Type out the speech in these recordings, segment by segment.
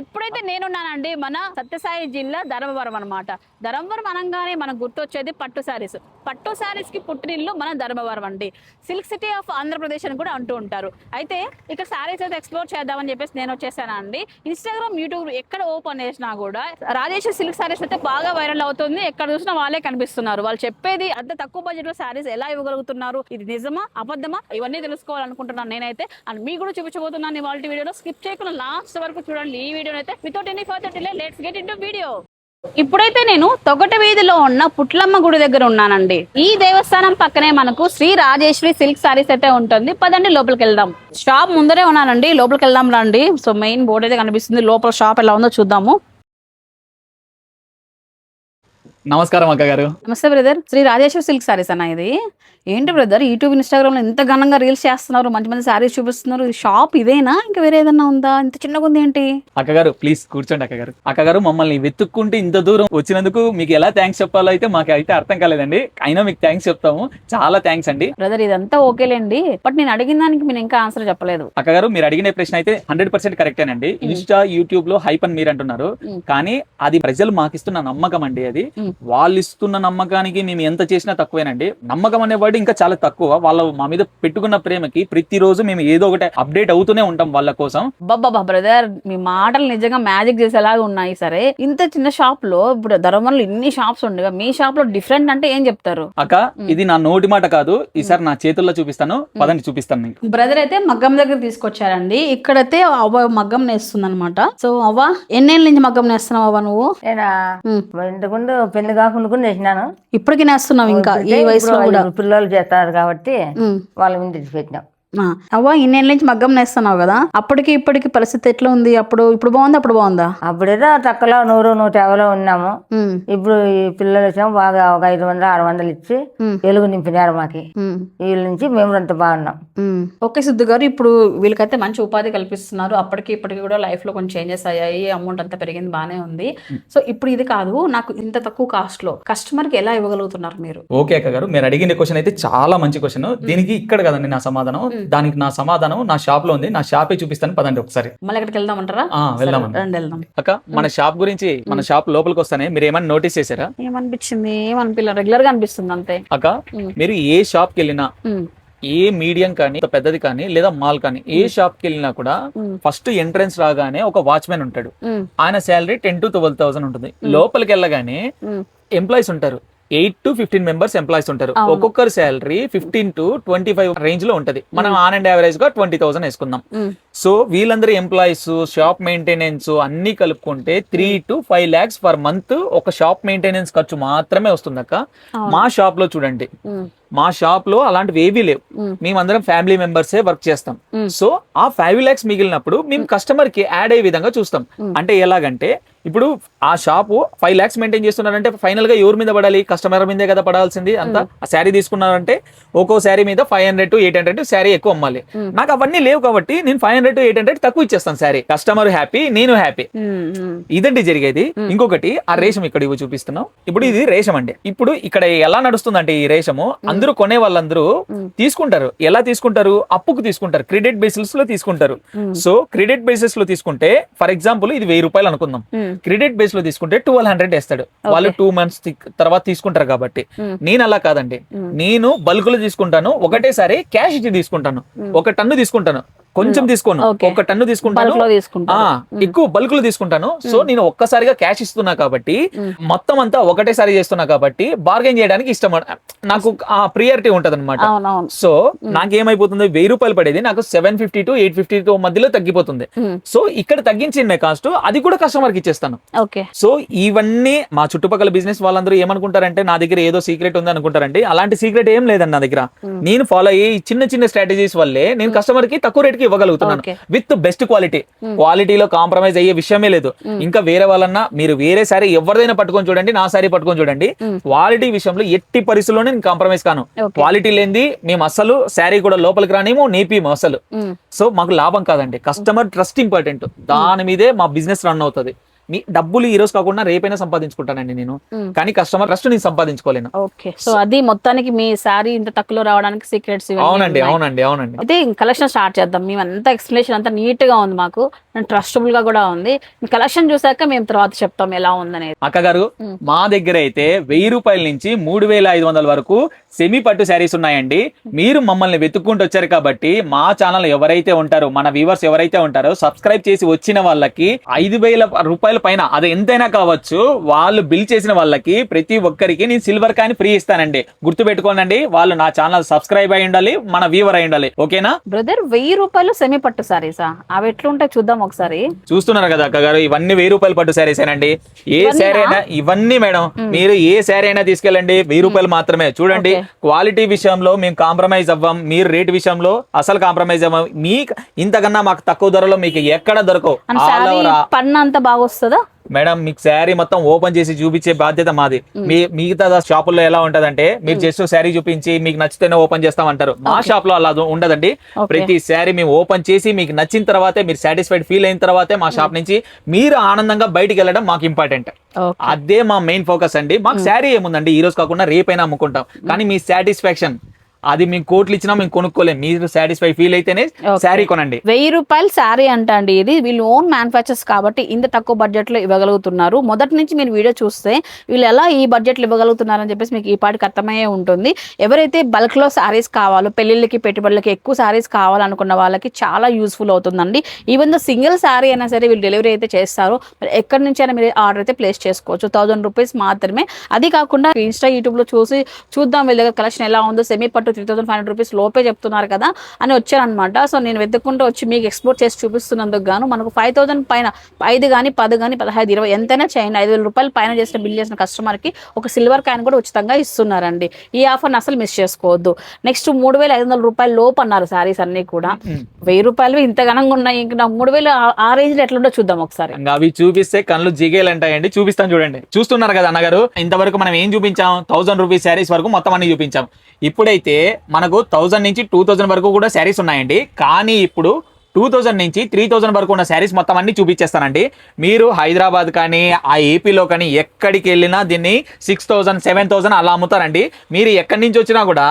ఇప్పుడైతే నేనున్నానండి మన సత్యసాయి జిల్లా ధర్మవరం అనమాట ధర్మవరం అనగానే మనకు గుర్తొచ్చేది పట్టు శారీస్. పట్టు శారీస్కి పుట్టినిల్లు మన ధర్మవరం అండి. సిల్క్ సిటీ ఆఫ్ ఆంధ్రప్రదేశ్ అని కూడా అంటూ ఉంటారు. అయితే ఇక్కడ శారీస్ అయితే ఎక్స్ప్లోర్ చేద్దామని చెప్పేసి నేను వచ్చేసానండి ఇన్స్టాగ్రామ్ యూట్యూబ్ ఎక్కడ ఓపెన్ చేసినా కూడా రాజేష్ సిల్క్ శారీస్ అయితే బాగా వైరల్ అవుతుంది. ఎక్కడ చూసినా వాళ్ళే కనిపిస్తున్నారు. వాళ్ళు చెప్పేది అంత తక్కువ బడ్జెట్లో శారీస్ ఎలా ఇవ్వగలుగుతున్నారు? ఇది నిజమా? అబద్ధమా? ఇవన్నీ తెలుసుకోవాలనుకుంటున్నాను నేనైతే. అండ్ మీకు కూడా చూపించబోతున్నాను ఇవాళ వీడియోలో. స్కిప్ చేయకుండా లాస్ట్ వరకు చూడండి. వీడియో అయితే without any further delay let's get in video ఇప్పుడైతే నేను తొగట వీధిలో ఉన్న పుట్లమ్మ గుడి దగ్గర ఉన్నానండి. ఈ దేవస్థానం పక్కనే మనకు శ్రీ రాజేశ్వరి సిల్క్ సారీస్ అయితే ఉంటుంది. పదండి లోపలికి వెళ్దాం. షాప్ ముందరే ఉన్నానండి లోపలికి వెళ్దాం రండి. సో మెయిన్ బోర్డు అయితే కనిపిస్తుంది. లోపల షాప్ ఎలా ఉందో చూద్దాము. నమస్కారం అక్క గారు. నమస్తే బ్రదర్. శ్రీ రాజేశ్వరి సిల్క్ సారీస్ అన్న ఇది. ఏంటి బ్రదర్? యూట్యూబ్ ఇన్స్టాగ్రామ్లో ఎంత ఘనంగా రీల్స్ చేస్తున్నారు మంచి మంచి సారీస్ చూపిస్తున్నారు. షాప్ ఇదేనా? ఇంకా వేరే ఏదన్నా ఉందా? ఇంత చిన్నగా ఉంది ఏంటి? అక్క గారు ప్లీజ్ కూర్చోండి అక్క గారు. అక్క గారు మమ్మల్ని వెతుక్కుంటే ఇంత దూరం వచ్చినందుకు మీకు ఎలా థ్యాంక్స్ చెప్పాలో అయితే మాకు అయితే అర్థం కాలేదండి. అయినా మీకు థ్యాంక్స్ చెప్తాము. చాలా థ్యాంక్స్ అండి. బ్రదర్ ఇదంతా ఓకేలేండి. బట్ నేను అడిగిన దానికి మీరు ఇంకా ఆన్సర్ చెప్పలేదు. అక్క గారు మీరు అడిగిన ప్రశ్న అయితే హండ్రెడ్ పర్సెంట్ కరెక్టేనండి ఇన్స్టా యూట్యూబ్లో హైప్ అని మీరు అంటున్నారు. కానీ అది ప్రజలు మాకు ఇస్తున్న నమ్మకం అండి అది. వాళ్ళు ఇస్తున్న నమ్మకానికి మేము ఎంత చేసినా తక్కువేనండి. నమ్మకం అనే వర్డ్ ఇంకా చాలా తక్కువ. వాళ్ళ మా మీద పెట్టుకున్న ప్రేమకి ప్రతిరోజు మేము ఏదో ఒకటి అప్డేట్ అవుతూనే ఉంటాం వాళ్ళ కోసం. బాబా బ్రదర్ మీ మాటలు నిజంగా మ్యాజిక్ చేసేలాగా ఉన్నాయి సరే. ఇంత చిన్న షాప్లో ఇప్పుడు ధర్మంలో ఇన్ని షాప్స్ ఉండగా మీ షాప్లో డిఫరెంట్ అంటే ఏం చెప్తారు? అక్క ఇది నా నోటి మాట కాదు. ఈసారి నా చేతుల్లో చూపిస్తాను. పదండి చూపిస్తాను మీకు. బ్రదర్ అయితే మగ్గం దగ్గర తీసుకొచ్చారండి. ఇక్కడైతే అవ్వ మగ్గం నేస్తుంది అనమాట సో అవ్వ ఎన్నేళ్ళ నుంచి మగ్గం నేస్తున్నావు అవ్వ నువ్వు? నేనా. ఇంతకుముందు పెళ్ళి కాకుండా కూడా చేసినాను ఇప్పటికి నేస్తున్నావు ఇంకా ఈ ఇప్పుడు వయసులో ఇప్పుడు పిల్లలు చేస్తారు కాబట్టి. వాళ్ళ మీద పెట్టినాం. అవ్వ ఇన్నేళ్ళ నుంచి మగ్గం నేస్తున్నావు కదా? అప్పటికి ఇప్పటికి పరిస్థితి ఎట్లా ఉంది? అప్పుడు ఇప్పుడు బాగుందా? అప్పుడు బాగుందా? అప్పుడేదో తక్కువలో నూరు నూట యాభైలో ఉన్నాము. ఇప్పుడు ఈ పిల్లలు వచ్చాము బాగా ఒక ఐదు వందలు ఆరు వందలు ఇచ్చి. వెలుగు నింపినారు మాకి. వీళ్ళ నుంచి మేము అంత బాగున్నాం. ఓకే సిద్ధు గారు ఇప్పుడు వీళ్ళకైతే మంచి ఉపాధి కల్పిస్తున్నారు. అప్పటికి ఇప్పటికి కూడా లైఫ్లో కొంచెం చేంజెస్ అయ్యాయి. అమౌంట్ అంతా పెరిగింది బానే ఉంది. సో ఇప్పుడు ఇది కాదు నాకు ఇంత తక్కువ కాస్ట్లో కస్టమర్కి ఎలా ఇవ్వగలుగుతున్నారు మీరు? ఓకే అక్క గారు మీరు అడిగిన క్వశ్చన్ అయితే చాలా మంచి క్వశ్చన్ దీనికి ఇక్కడ కదండి నా సమాధానం. దానికి నా సమాధానం నా షాప్లో ఉంది. నా షాపే చూపిస్తాను. పదండి ఒకసారి. మళ్ళీ ఎక్కడికి వెళ్దాం అక్క మన షాప్ గురించి మన షాప్ లోపలికి వస్తానే. మీరు ఏమైనా నోటీస్ చేశారా? ఏమనిపించింది? ఏమనిపించలేదు రెగ్యులర్గా అనిపిస్తుంది అంతే. అక్క. మీరు ఏ షాప్కి వెళ్ళినా. ఏ మీడియం కానీ పెద్దది కానీ లేదా మాల్ కానీ ఏ షాప్కి వెళ్ళినా కూడా. ఫస్ట్ ఎంట్రన్స్ రాగానే ఒక వాచ్మెన్ ఉంటాడు. ఆయన salary ten to twelve thousand ఉంటుంది. లోపలికి వెళ్ళగానే. ఎంప్లాయీస్ ఉంటారు. Eight to fifteen members employees ఉంటారు. ఒక్కొక్కరి salary fifteen to twenty five రేంజ్లో ఉంటది మనం ఆన్ అండ్ యావరేజ్గా ట్వంటీ థౌసండ్ వేసుకుందాం. సో వీళ్ళందరూ ఎంప్లాయీస్ షాప్ మెయింటెనెన్స్ అన్ని కలుపుకుంటే three to five lakhs per month ఒక షాప్ మెయింటెనెన్స్ ఖర్చు మాత్రమే వస్తుంది అక్క అవును. మా షాప్లో చూడండి. మా షాప్లో అలాంటివి ఏవీ లేవు మ్మ్. మేమందరం ఫ్యామిలీ మెంబర్సే వర్క్ చేస్తాం. సో ఆ ఫైవ్ లాక్స్ మిగిలినప్పుడు మేము కస్టమర్కి యాడ్ అయ్యే విధంగా చూస్తాం అంటే ఎలాగంటే ఇప్పుడు ఆ షాపు ఫైవ్ లాక్స్ మెయింటైన్ చేస్తున్నారంటే ఫైనల్గా ఎవరి మీద పడాలి? కస్టమర్ మీదే కదా పడాల్సింది అంతా? ఆ శారీ తీసుకున్నారంటే ఒక్కో శారీ మీద five hundred to eight hundred sari ఎక్కువ అమ్మాలి. నాకు అవన్నీ లేవు కాబట్టి నేను five hundred to eight hundred తక్కువ ఇచ్చేస్తాను శారీ కస్టమర్ హ్యాపీ నేను హ్యాపీ. ఇదండి జరిగేది. ఇంకొకటి ఆ రేషం ఇక్కడ ఇవి చూపిస్తున్నాం. ఇప్పుడు ఇది రేషం అండి. ఇప్పుడు ఇక్కడ ఎలా నడుస్తుందంటే ఈ రేషము? అందరూ కొనే వాళ్ళందరూ తీసుకుంటారు. ఎలా తీసుకుంటారు? అప్పుకు తీసుకుంటారు. క్రెడిట్ బేసిస్లో తీసుకుంటారు. సో క్రెడిట్ బేసిస్లో తీసుకుంటే ఫర్ ఎగ్జాంపుల్ ఇది వెయ్యి రూపాయలు అనుకుందాం. క్రెడిట్ బేస్లో తీసుకుంటే ట్వెల్వ్ హండ్రెడ్ వేస్తాడు. వాళ్ళు టూ మంత్స్ తర్వాత తీసుకుంటారు కాబట్టి. నేను అలా కాదండి. నేను బల్క్లో తీసుకుంటాను ఒకటేసారి క్యాష్ ఇచ్చి తీసుకుంటాను. ఒక టన్ను తీసుకుంటాను. కొంచెం తీసుకోను. ఒక టన్ను తీసుకుంటాను. ఎక్కువ బల్క్లో తీసుకుంటాను. సో నేను ఒక్కసారిగా క్యాష్ ఇస్తున్నా కాబట్టి మొత్తం అంతా ఒకటేసారి చేస్తున్నా కాబట్టి బార్గెన్ చేయడానికి ఇష్టం నాకు ఆ ప్రియారిటీ ఉంటది అనమాట సో నాకేమైపోతుంది? వెయ్యి రూపాయలు పడేది నాకు seven fifty to eight fifty to మధ్యలో తగ్గిపోతుంది. సో ఇక్కడ తగ్గించిన కాస్ట్ అది కూడా కస్టమర్కి ఇచ్చేస్తాను సో ఇవన్నీ మా చుట్టుపక్కల బిజినెస్ వాళ్ళందరూ ఏమనుకుంటారంటే నా దగ్గర ఏదో సీక్రెట్ ఉంది అనుకుంటారంటే అలాంటి సీక్రెట్ ఏం లేదండి నా దగ్గర. నేను ఫాలో అయ్యే చిన్న చిన్న స్ట్రాటజీస్ వల్లే నేను కస్టమర్కి తక్కువ రేట్కి ఇవ్వగలుగుతున్నాను. With best quality. క్వాలిటీలో కాంప్రమైజ్ అయ్యే విషయమే లేదు. ఇంకా వేరే వాళ్ళన్నా మీరు వేరే సారీ ఎవరిదైనా పట్టుకొని చూడండి నా సారీ పట్టుకొని చూడండి. క్వాలిటీ విషయంలో ఎట్టి పరిస్థితుల్లోనే నేను కాంప్రమైజ్ కాను. క్వాలిటీ లేనిది మేము అసలు శారీ కూడా లోపలికి రానేమో నేపిము అసలు. సో మాకు లాభం కాదండి. Customer trust important. దాని మీదే మా బిజినెస్ రన్ అవుతుంది. మీ డబ్బులు ఈ రోజు కాకుండా రేపైనా సంపాదించుకుంటానండి నేను. కానీ కస్టమర్ ట్రస్ట్ నేను సంపాదించుకోలేను. ఓకే. సో అది మొత్తానికి మీ సారీ ఇంత తక్కువలో రావడానికి సీక్రెట్స్ అవునండి అవునండి అవునండి. అయితే కలెక్షన్ స్టార్ట్ చేద్దాం. మేము అంతా ఎక్స్ప్లెనేషన్ అంతా నీట్గా ఉంది మాకు. ట్రస్టబుల్గా కూడా ఉంది. కలెక్షన్ చూసాక మేము తర్వాత చెప్తాం ఎలా ఉందనేది. అక్కగారు మా దగ్గర అయితే వెయ్యి రూపాయల నుంచి మూడు వేల ఐదు వందల వరకు సెమీ పట్టు శారీస్ ఉన్నాయండి. మీరు మమ్మల్ని వెతుక్కుంటూ వచ్చారు కాబట్టి మా ఛానల్ ఎవరైతే ఉంటారో మన వ్యూవర్స్ ఎవరైతే ఉంటారో సబ్స్క్రైబ్ చేసి వచ్చిన వాళ్ళకి ఐదు వేల రూపాయల పైన అది ఎంతైనా కావచ్చు వాళ్ళు బిల్ చేసిన వాళ్ళకి ప్రతి ఒక్కరికి నేను సిల్వర్ కాయిన్ ఫ్రీ ఇస్తానండి. గుర్తు పెట్టుకోనండి వాళ్ళు నా ఛానల్ సబ్స్క్రైబ్ అయి ఉండాలి మన వ్యూవర్ అయి ఉండాలి. ఓకేనా? బ్రదర్ వెయ్యి రూపాయలు సెమీ పట్టు సారీసా అవి ఎట్లుంటాయి చూద్దాం ఒకసారి. చూస్తున్నారు కదా అక్క గారు ఇవన్నీ వెయ్యి రూపాయలు పట్టు శారీస్ ఏనండి. ఏ? శారీ అయినా ఇవన్నీ మేడం మీరు ఏ శారీ అయినా తీసుకెళ్ళండి వెయ్యి రూపాయలు మాత్రమే. చూడండి క్వాలిటీ విషయంలో మేము కాంప్రమైజ్ అవ్వం మీరు రేట్ విషయంలో అసలు కాంప్రమైజ్ అవ్వం. మీకు ఇంతకన్నా మాకు తక్కువ ధరలో మీకు ఎక్కడ దొరకవు? పన్ను అంతా బాగా వస్తుందా? మేడం మీకు శారీ మొత్తం ఓపెన్ చేసి చూపించే బాధ్యత మాది. మీ మిగతా షాపుల్లో ఎలా ఉంటదంటే మీరు జస్ట్ శారీ చూపించి మీకు నచ్చితేనే ఓపెన్ చేస్తామంటారు మా షాప్లో అలా ఉండదండి. ప్రతి శారీ మేము ఓపెన్ చేసి మీకు నచ్చిన తర్వాతే మీరు సాటిస్ఫైడ్ ఫీల్ అయిన తర్వాతే మా షాప్ నుంచి మీరు ఆనందంగా బయటికి వెళ్ళడం మాకు ఇంపార్టెంట్. అదే మా మెయిన్ ఫోకస్ అండి. మాకు శారీ ఏముందండి? ఈ రోజు కాకుండా రేపైనా అమ్ముకుంటాం. కానీ మీ సాటిస్ఫాక్షన్ అది మేము కోట్లు ఇచ్చినా మేము కొనుక్కోలేం. మీరు సాటిస్ఫై ఫీల్ అయితేనే. శారీ కొనండి. వెయ్యి రూపాయలు శారీ అంట అండి ఇది. వీళ్ళు ఓన్ మ్యానుఫ్యాక్చర్స్ కాబట్టి ఇంత తక్కువ బడ్జెట్లో ఇవ్వగలుగుతున్నారు. మొదటి నుంచి మీరు వీడియో చూస్తే వీళ్ళు ఎలా ఈ బడ్జెట్లో ఇవ్వగలుగుతున్నారని చెప్పేసి మీకు ఈ పాటికి అర్థమయ్యే ఉంటుంది. ఎవరైతే బల్క్లో శారీస్ కావాలో పెళ్ళిళ్ళకి పెట్టుబడులకి ఎక్కువ శారీస్ కావాలనుకున్న వాళ్ళకి చాలా యూస్ఫుల్ అవుతుందండి. ఈవెన్ దో సింగిల్ శారీ అయినా సరే వీళ్ళు డెలివరీ అయితే చేస్తారు. ఎక్కడి నుంచి అయినా మీరు ఆర్డర్ అయితే ప్లేస్ చేసుకోవచ్చు. థౌసండ్ రూపీస్ మాత్రమే. అది కాకుండా ఇన్స్టా యూట్యూబ్లో చూసి చూద్దాం వీళ్ళ దగ్గర కలెక్షన్ ఎలా ఉందో. సెమీ పట్టు three thousand five hundred rupees లోపే చెప్తున్నారు కదా అని వచ్చారనమాట. సో నేను వెతుక్కుంటూ వచ్చి మీకు ఎక్స్పోర్ట్ చేసి చూపిస్తున్నందుకు గాను మనకు ఫైవ్ థౌసండ్ పైన ఐదు కానీ పది కానీ పదహైదు ఇరవై ఎంతైనా చేయండి. ఐదు వేల రూపాయలు పైన చేసిన బిల్ చేసిన కస్టమర్కి ఒక సిల్వర్ కాయిన్ కూడా ఉచితంగా ఇస్తున్నారండి. ఈ ఆఫర్ని అసలు మిస్ చేసుకోవద్దు. నెక్స్ట్ మూడు వేల ఐదు వందల రూపాయలు లోపు అన్నారు సారీస్ అన్ని కూడా. వెయ్యి రూపాయలు ఇంత ఘనంగా ఉన్నాయి. ఇంకా మూడు వేలు ఆ- రేంజ్లో ఎట్లుంటో చూద్దాం ఒకసారి. అవి చూపిస్తే కళ్ళు జిగేలు అంటాయండి. చూపిస్తాను చూడండి. చూస్తున్నారు కదా అన్నగారు ఇంతవరకు మనం ఏం చూపించాం? థౌసండ్ రూపీస్ శారీస్ వరకు మొత్తం అన్ని చూపించాం. ఇప్పుడైతే మనకు థౌసండ్ నుంచి టూ థౌజండ్ వరకు కూడా శారీస్ ఉన్నాయండి. కానీ ఇప్పుడు టూ థౌసండ్ నుంచి త్రీ థౌజండ్ వరకు ఉన్న శారీస్ మొత్తం అన్ని చూపించేస్తానండి. మీరు హైదరాబాద్ కానీ ఆ ఏపీలో కానీ ఎక్కడికి వెళ్ళినా దీన్ని సిక్స్ థౌజండ్ సెవెన్ థౌజండ్ అలా అమ్ముతారండి. మీరు ఎక్కడి నుంచి వచ్చినా కూడా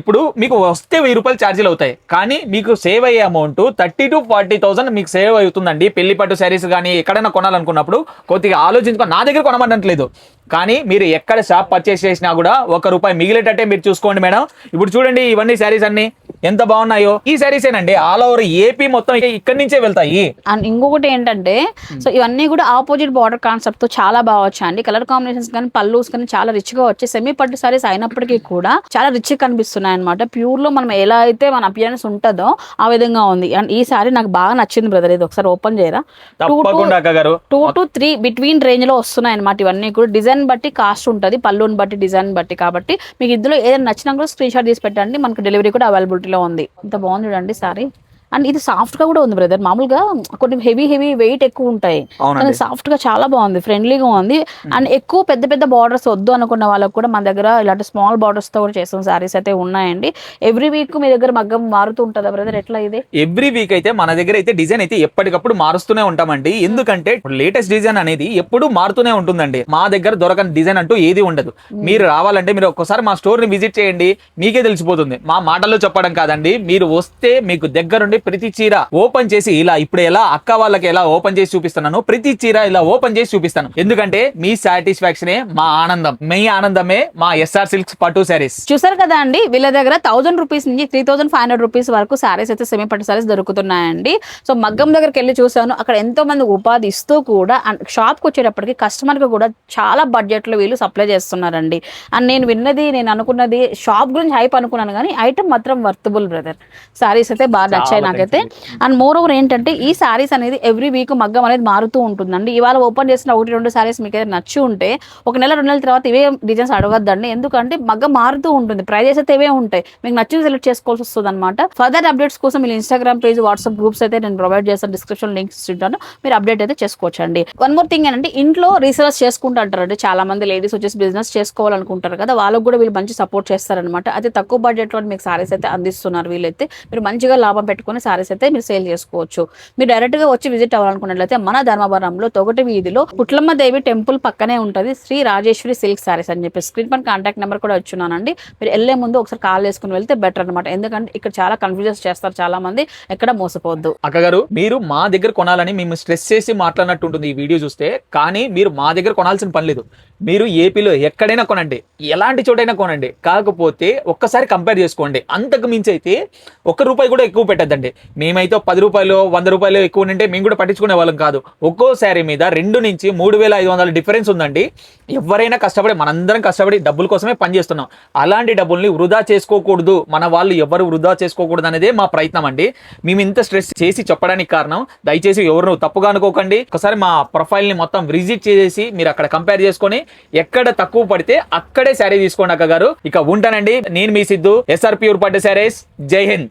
ఇప్పుడు మీకు వస్తే వెయ్యి రూపాయలు ఛార్జీలు అవుతాయి. కానీ మీకు సేవ్ అయ్యే amount thirty to forty thousand మీకు సేవ్ అవుతుందండి. పెళ్ళి పట్టు శారీస్ కానీ ఎక్కడైనా కొనాలనుకున్నప్పుడు కొద్దిగా ఆలోచించుకో నా దగ్గర కొనమనట్లేదు. కానీ మీరు ఎక్కడ షాప్ పర్చేస్ చేసినా కూడా ఒక రూపాయి మిగిలేటట్టే మీరు చూసుకోండి మేడం. ఇప్పుడు చూడండి ఇవన్నీ శారీస్ అన్ని. ఎంత బాగున్నాయో? ఈ శారీస్ ఏనండి ఆల్ ఓవర్ ఏపీ మొత్తం ఇక ఇక్కడి నుంచే వెళ్తాయి. అండ్ ఇంకొకటి ఏంటంటే సో ఇవన్నీ కూడా ఆపోజిట్ బార్డర్ కాన్సెప్ట్తో చాలా బాగా వచ్చాయండి. కలర్ కాంబినేషన్స్ కానీ పల్లూస్ కానీ చాలా రిచ్గా వచ్చి సెమీ పట్టు సారీస్ అయినప్పటికీ కూడా చాలా రిచ్ కనిపిస్తున్నాయి అనమాట ప్యూర్లో మనం ఎలా అయితే మన అపియరెన్స్ ఉంటుందో ఆ విధంగా ఉంది. అండ్ ఈ సారీ నాకు బాగా నచ్చింది బ్రదర్ ఇది ఒకసారి ఓపెన్ చేయరా? టూ టు త్రీ బిట్వీన్ రేంజ్లో వస్తున్నాయి అనమాట ఇవన్నీ కూడా. డిజైన్ బట్టి కాస్ట్ ఉంటుంది పళ్ళుని బట్టి డిజైన్ బట్టి. కాబట్టి మీకు ఇందులో ఏదైనా నచ్చినా కూడా స్క్రీన్ షాట్ తీసి పెట్టండి మనకు డెలివరీ కూడా లో ఉంది. ఇంత బాగుంది చూడండి సారీ. అండ్ ఇది సాఫ్ట్గా కూడా ఉంది బ్రదర్. మామూలుగా కొన్ని హెవీ హెవీ వెయిట్ ఎక్కువ ఉంటాయి. సాఫ్ట్గా చాలా బాగుంది. ఫ్రెండ్లీగా ఉంది. అండ్ ఎక్కువ పెద్ద పెద్ద బార్డర్స్ వద్దు అనుకున్న వాళ్ళకి కూడా మన దగ్గర ఇలాంటి స్మాల్ బార్డర్స్తో కూడా చేసిన సారీస్ అయితే ఉన్నాయండి. ఎవ్రీ వీక్ మీ దగ్గర మగ్గం మారుతూ ఉంటుందా బ్రదర్? ఎట్లా ఇది? ఎవ్రీ వీక్ అయితే మన దగ్గర అయితే డిజైన్ అయితే ఎప్పటికప్పుడు మారుస్తూనే ఉంటామండి. ఎందుకంటే లేటెస్ట్ డిజైన్ అనేది ఎప్పుడు మారుతూనే ఉంటుందండి. మా దగ్గర దొరకని డిజైన్ అంటూ ఏది ఉండదు. మీరు రావాలంటే మీరు ఒక్కసారి మా స్టోర్ని విజిట్ చేయండి. మీకే తెలిసిపోతుంది. మా మాటల్లో చెప్పడం కాదండి. మీరు వస్తే మీకు దగ్గరుండి ప్రతి చీర ఓపెన్ చేసి ఇలా ఇప్పుడు ఎలా అక్క వాళ్ళకి ఎలా ఓపెన్ చేసి చూపిస్తున్నాను ప్రతి చీర ఇలా ఓపెన్ చేసి చూపిస్తాను. ఎందుకంటే మీ సాటిస్ఫాక్షనే మా ఆనందం. మీ ఆనందమే మా ఎస్ఆర్ సిల్క్స్ పట్టు శారీస్ చూసారు కదా అండి వీళ్ళ దగ్గర థౌసండ్ రూపీస్ నుంచి three thousand five hundred rupees వరకు సారీస్ అయితే సెమీ పట్టు సారీస్ దొరుకుతున్నాయండి. సో మగ్గం దగ్గరికి వెళ్ళి చూసాను అక్కడ ఎంతో మంది ఉపాధి ఇస్తూ కూడా షాప్కి వచ్చేటప్పటికి కస్టమర్కి కూడా చాలా బడ్జెట్లో వీళ్ళు సప్లై చేస్తున్నారండి. అండ్ నేను విన్నది నేను అనుకున్నది షాప్ గురించి హైప్ అనుకున్నాను కానీ ఐటమ్ మాత్రం వర్తబుల్ బ్రదర్ సారీస్ అయితే బాగా నచ్చాయి నాకైతే. అండ్ మోర్ ఓవర్ ఏంటంటే ఈ సారీస్ అనేది ఎవ్రీ వీక్ మగ్గం అనేది మారుతూ ఉంటుందండి. ఇవాళ ఓపెన్ చేసిన ఒకటి రెండు సారీస్ మీకు ఏదైనా నచ్చి ఉంటే ఒక నెల రెండు నెలల తర్వాత ఇవే డిజైన్స్ అడగద్దండి. ఎందుకంటే మగ్గం మారుతూ ఉంటుంది. ప్రైజెస్ అయితే ఇవే ఉంటాయి. మీకు నచ్చింది సెలెక్ట్ చేసుకోవాల్సి వస్తుంది అనమాట ఫర్దర్ అప్డేట్స్ కోసం మీరు ఇన్స్టాగ్రామ్ పేజ్ వాట్సాప్ గ్రూప్స్ అయితే నేను ప్రొవైడ్ చేస్తాను. డిస్క్రిప్షన్ లింక్స్ ఇస్తుంటాను మీరు అప్డేట్ అయితే చేసుకోవచ్చండి. వన్ మోర్ థింగ్ ఏంటంటే ఇంట్లో రీసెర్చ్ చేసుకుంటూ అంటారండి. చాలా మంది లేడీస్ వచ్చేసి బిజినెస్ చేసుకోవాలనుకుంటారు కదా వాళ్ళకు కూడా వీళ్ళు మంచి సపోర్ట్ చేస్తారనమాట అతి తక్కువ బడ్జెట్లో మీకు సారీస్ అయితే అందిస్తున్నారు వీళ్ళైతే. మీరు మంచిగా లాభం పెట్టుకొని సారీస్ అయితే మీరు సేల్ చేసుకోవచ్చు. మీరు డైరెక్ట్గా వచ్చి విజిట్ అవ్వాలనుకున్నట్లయితే మన ధర్మవరంలో తొగటి వీధిలో పుట్లమ్మ దేవి టెంపుల్ పక్కనే ఉంటుంది. శ్రీ రాజేశ్వరి సిల్క్ సారీస్ అని చెప్పి స్క్రీన్ పైన కాంటాక్ట్ నెంబర్ కూడా వచ్చున్నానండి మీరు వెళ్ళే ముందు ఒకసారి కాల్ చేసుకుని వెళ్తే బెటర్ అనమాట ఎందుకంటే ఇక్కడ చాలా కన్ఫ్యూజన్స్ చేస్తారు చాలా మంది ఎక్కడ మోసపోవద్దు. అక్కగారు మీరు మా దగ్గర కొనాలని మేము స్ట్రెస్ చేసి మాట్లాడినట్టు ఉంటుంది ఈ వీడియో చూస్తే. కానీ మీరు మా దగ్గర కొనాల్సిన పని లేదు. మీరు ఏపీలో ఎక్కడైనా కొనండి. ఎలాంటి చోటైనా కొనండి. కాకపోతే ఒక్కసారి కంపేర్ చేసుకోండి. అంతకు మించి అయితే ఒక్క రూపాయి కూడా ఎక్కువ పెట్టద్దండి. మేమైతే పది రూపాయలు వంద రూపాయలు ఎక్కువ ఉంటే మేము కూడా పట్టించుకునే వాళ్ళం కాదు. ఒక్కో శారీ మీద రెండు నుంచి మూడు వేల ఐదు వందల డిఫరెన్స్ ఉందండి. ఎవరైనా కష్టపడి మనందరం కష్టపడి డబ్బుల కోసమే పనిచేస్తున్నాం అలాంటి డబ్బుల్ని వృధా చేసుకోకూడదు. మన వాళ్ళు ఎవరు వృధా చేసుకోకూడదు అనేదే మా ప్రయత్నం అండి. మేము ఇంత స్ట్రెస్ చేసి చెప్పడానికి కారణం దయచేసి ఎవరు తప్పుగా అనుకోకండి. ఒకసారి మా ప్రొఫైల్ని మొత్తం విజిట్ చేసి మీరు అక్కడ కంపేర్ చేసుకొని ఎక్కడ తక్కువ పడితే అక్కడే శారీ తీసుకోండి అక్క గారు ఇక ఉంటానండి. నేను మీ సిద్ధు ఎస్ఆర్ ప్యూర్ పడ్డ శారీస్. జై హింద్.